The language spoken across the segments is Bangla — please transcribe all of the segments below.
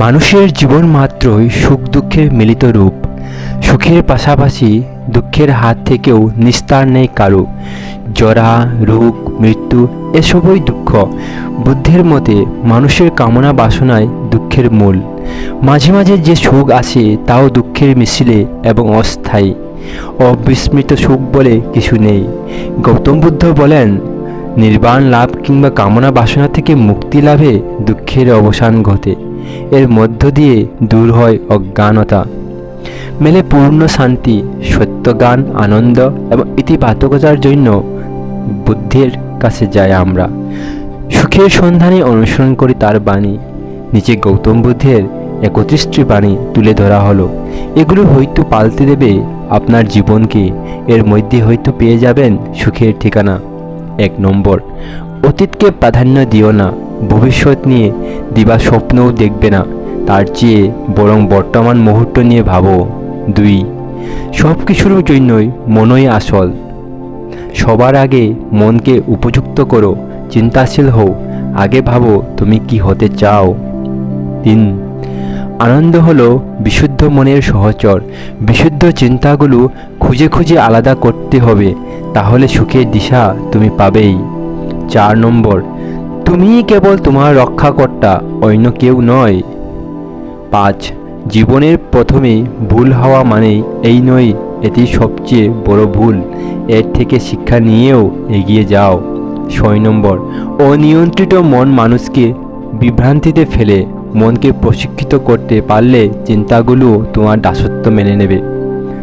মানুষের জীবন মাত্রই সুখ দুঃখের মিলিত রূপ। সুখের পাশাপাশি দুঃখের হাত থেকেও নিস্তার নেই কারও। জরা, রোগ, মৃত্যু এসবই দুঃখ। বুদ্ধের মতে মানুষের কামনা বাসনায় দুঃখের মূল। মাঝে মাঝে যে সুখ আসে তাও দুঃখের মিছিলে এবং অস্থায়ী। অবিস্মৃত সুখ বলে কিছু নেই। গৌতম বুদ্ধ বলেন, নির্বাণ লাভ কিংবা কামনা বাসনা থেকে মুক্তি লাভে দুঃখের অবসান ঘটে। এর মধ্য দিয়ে দূর হয় অজ্ঞানতা। মেলে পূর্ণ শান্তি, সত্যজ্ঞান, আনন্দ এবং ইতিবাচকতার জন্য বুদ্ধির কাছে যাই আমরা। সুখের সন্ধানে অনুসরণ করি তার বাণী। নিচে গৌতম বুদ্ধের একত্রিশটি বাণী তুলে ধরা হলো। এগুলো হয়তো পাল্টে দেবে আপনার জীবনকে। এর মধ্যে হয়তো পেয়ে যাবেন সুখের ঠিকানা। এক নম্বর, অতীতকে প্রাধান্য দিও না। ভবিষ্যৎ নিয়ে দিবা স্বপ্নও দেখবে না। তার চেয়ে বরং বর্তমান মুহূর্ত নিয়ে ভাবো। দুই সব কিছুর জন্যই মনই আসল। সবার আগে মনকে উপযুক্ত করো, চিন্তাশীল হও, আগে ভাবো তুমি কি হতে চাও। তিন, আনন্দ হলো বিশুদ্ধ মনের সহচর। বিশুদ্ধ চিন্তাগুলো খুঁজে খুঁজে আলাদা করতে হবে, তাহলে সুখের দিশা তুমি পাবেই। চার নম্বর তুমিই কেবল তোমার রক্ষাকর্তা, অন্য কেউ নয়। পাঁচ, জীবনের প্রথমে ভুল হওয়া মানে এই নয়, এটি সবচেয়ে বড় ভুল। এর থেকে শিক্ষা নিয়েও এগিয়ে যাও। ছয় নম্বর, অনিয়ন্ত্রিত মন মানুষকে বিভ্রান্তিতে ফেলে। মনকে প্রশিক্ষিত করতে পারলে চিন্তাগুলো তোমার দাসত্ব মেনে নেবে।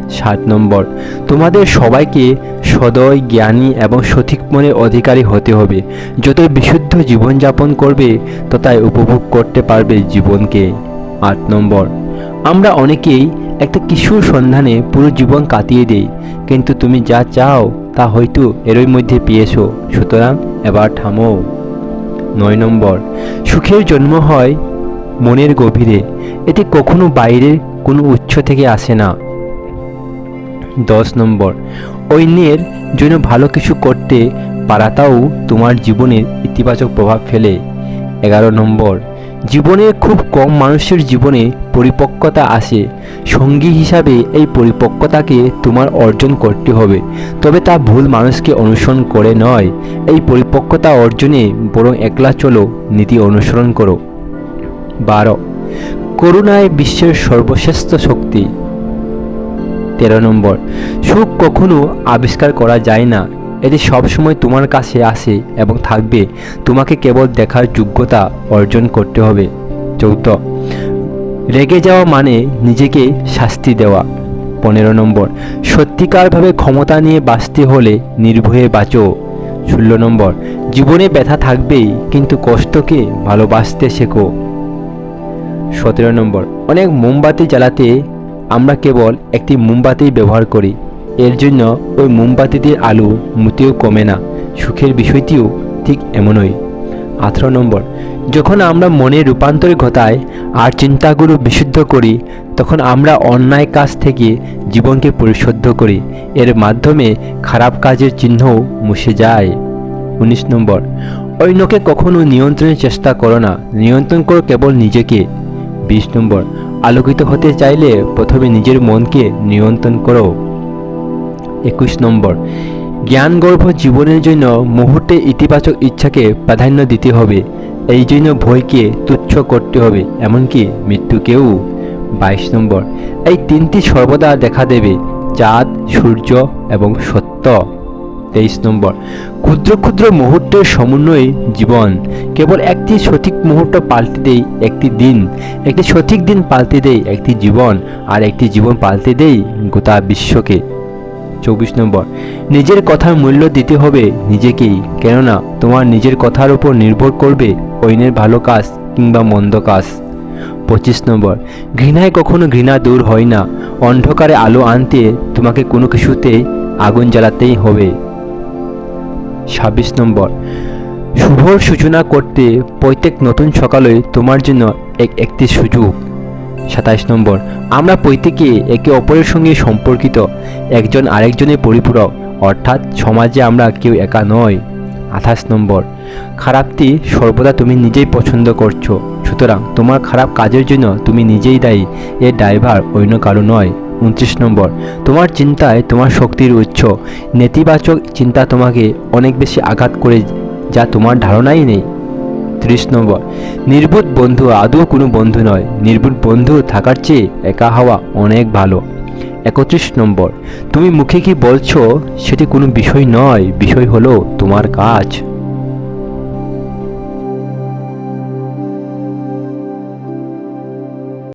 সাত নম্বর। তোমাদের সবাইকে সদয় জ্ঞানী এবং সঠিক মনের অধিকারী হতে হবে। যত বিশুদ্ধ জীবনযাপন করবে, ততই উপভোগ করতে পারবে জীবনকে। আট নম্বর। আমরা অনেকেই একটা কিশোর সন্ধানে পুরো জীবন কাটিয়ে দেই, কিন্তু তুমি যা চাও তা হয়তো এরই মধ্যে পেয়েছ। সুতরাং এবার থামো। নয় নম্বর। সুখের জন্ম হয় মনের গভীরে। এটি কখনো বাইরের কোনো উৎস থেকে আসে না। দশ নম্বর। অন্যের জন্য ভালো কিছু করতে পারাটাও তোমার জীবনের ইতিবাচক প্রভাব ফেলে। এগারো নম্বর। জীবনে খুব কম মানুষের জীবনে পরিপক্কতা আসে। সঙ্গী হিসাবে এই পরিপক্কতাকে তোমার অর্জন করতে হবে। তবে তা ভুল মানুষকে অনুসরণ করে নয়। এই পরিপক্কতা অর্জনে বরং একলা চলো, নীতি অনুসরণ করো। বারো। করুণায় বিশ্বের সর্বশ্রেষ্ঠ শক্তি। তেরো নম্বর, সুখ কখনো আবিষ্কার করা যায় না। এটি সবসময় তোমার কাছে আসে এবং থাকবে। তোমাকে কেবল দেখার যোগ্যতা অর্জন করতে হবে। চৌথ রেগে যাওয়া মানে নিজেকে শাস্তি দেওয়া। পনেরো নম্বর, সত্যিকারভাবে ক্ষমতা নিয়ে বাঁচতে হলে নির্ভয়ে বাঁচো। ষোলো নম্বর, জীবনে ব্যথা থাকবেই, কিন্তু কষ্টকে ভালোবাসতে শেখো। সতেরো নম্বর, অনেক মোমবাতি জ্বালাতে আমরা কেবল একটি মোমবাতি ব্যবহার করি। এর জন্য ওই মোমবাতিটির আলো মোটেও কমে না। সুখের বিষয়টিও ঠিক এমনই। আঠেরো নম্বর। যখন আমরা মনে রূপান্তর ঘটাই আর চিন্তাগুলো বিশুদ্ধ করি, তখন আমরা অন্যায় কাজ থেকে জীবনকে পরিশুদ্ধ করি। এর মাধ্যমে খারাপ কাজের চিহ্নও মুছে যায়। উনিশ নম্বর। অন্যকে কখনো নিয়ন্ত্রণের চেষ্টা করো না। নিয়ন্ত্রণ করো কেবল নিজেকে। বিশ নম্বর। আলোকিত হতে চাইলে প্রথমে নিজের মনকে নিয়ন্ত্রণ করো। একুশ নম্বর, জ্ঞানগর্ভ জীবনের জন্য মুহূর্তে ইতিবাচক ইচ্ছাকে প্রাধান্য দিতে হবে। এই জন্য ভয়কে তুচ্ছ করতে হবে, এমনকি মৃত্যুকেও। বাইশ নম্বর, এই তিনটি সর্বদা দেখা দেবে, চাঁদ, সূর্য এবং সত্য। তেইশ নম্বর ক্ষুদ্র ক্ষুদ্র মুহূর্তের সমন্বয়ে জীবন। কেবল একটি সঠিক মুহূর্ত পাল্টে দেই একটি দিন, একটি সঠিক দিন পাল্টে দেই একটি জীবন, আর একটি জীবন পাল্টে দেই গোটা বিশ্বকে। চব্বিশ নম্বর, নিজের কথার মূল্য দিতে হবে নিজেকেই, কেননা তোমার নিজের কথার উপর নির্ভর করবে অন্যের ভালো কাজ কিংবা মন্দ কাজ। পঁচিশ নম্বর, ঘৃণায় কখনো ঘৃণা দূর হয় না, অন্ধকারে আলো আনতে তোমাকে কোনো কিছুতে আগুন জ্বালাতেই হবে। ছাব্বিশ নম্বর। শুভর সূচনা করতে প্রত্যেক নতুন সকালে তোমার জন্য এক একটি সুযোগ। সাতাইশ নম্বর, আমরা প্রত্যেকে একে অপরের সঙ্গে সম্পর্কিত, একজন আরেকজনের পরিপূরক, অর্থাৎ সমাজে আমরা কেউ একা নয় আঠাশ নম্বর, খারাপটি সর্বদা তুমি নিজেই পছন্দ করছ, সুতরাং তোমার খারাপ কাজের জন্য তুমি নিজেই দায়ী এর ড্রাইভার অন্য কারও নয়। উনত্রিশ নম্বর, তোমার চিন্তায় তোমার শক্তির উৎস। নেতিবাচক চিন্তা তোমাকে অনেক বেশি আঘাত করে, যা তোমার ধারণাই নেই। ত্রিশ নম্বর, নির্বোধ বন্ধু আদৌ কোনো বন্ধু নয়। নির্বোধ বন্ধু থাকার চেয়ে একা হওয়া অনেক ভালো। একত্রিশ নম্বর, তুমি মুখে কি বলছো সেটি কোনো বিষয় নয়। বিষয় হলো তোমার কাজ।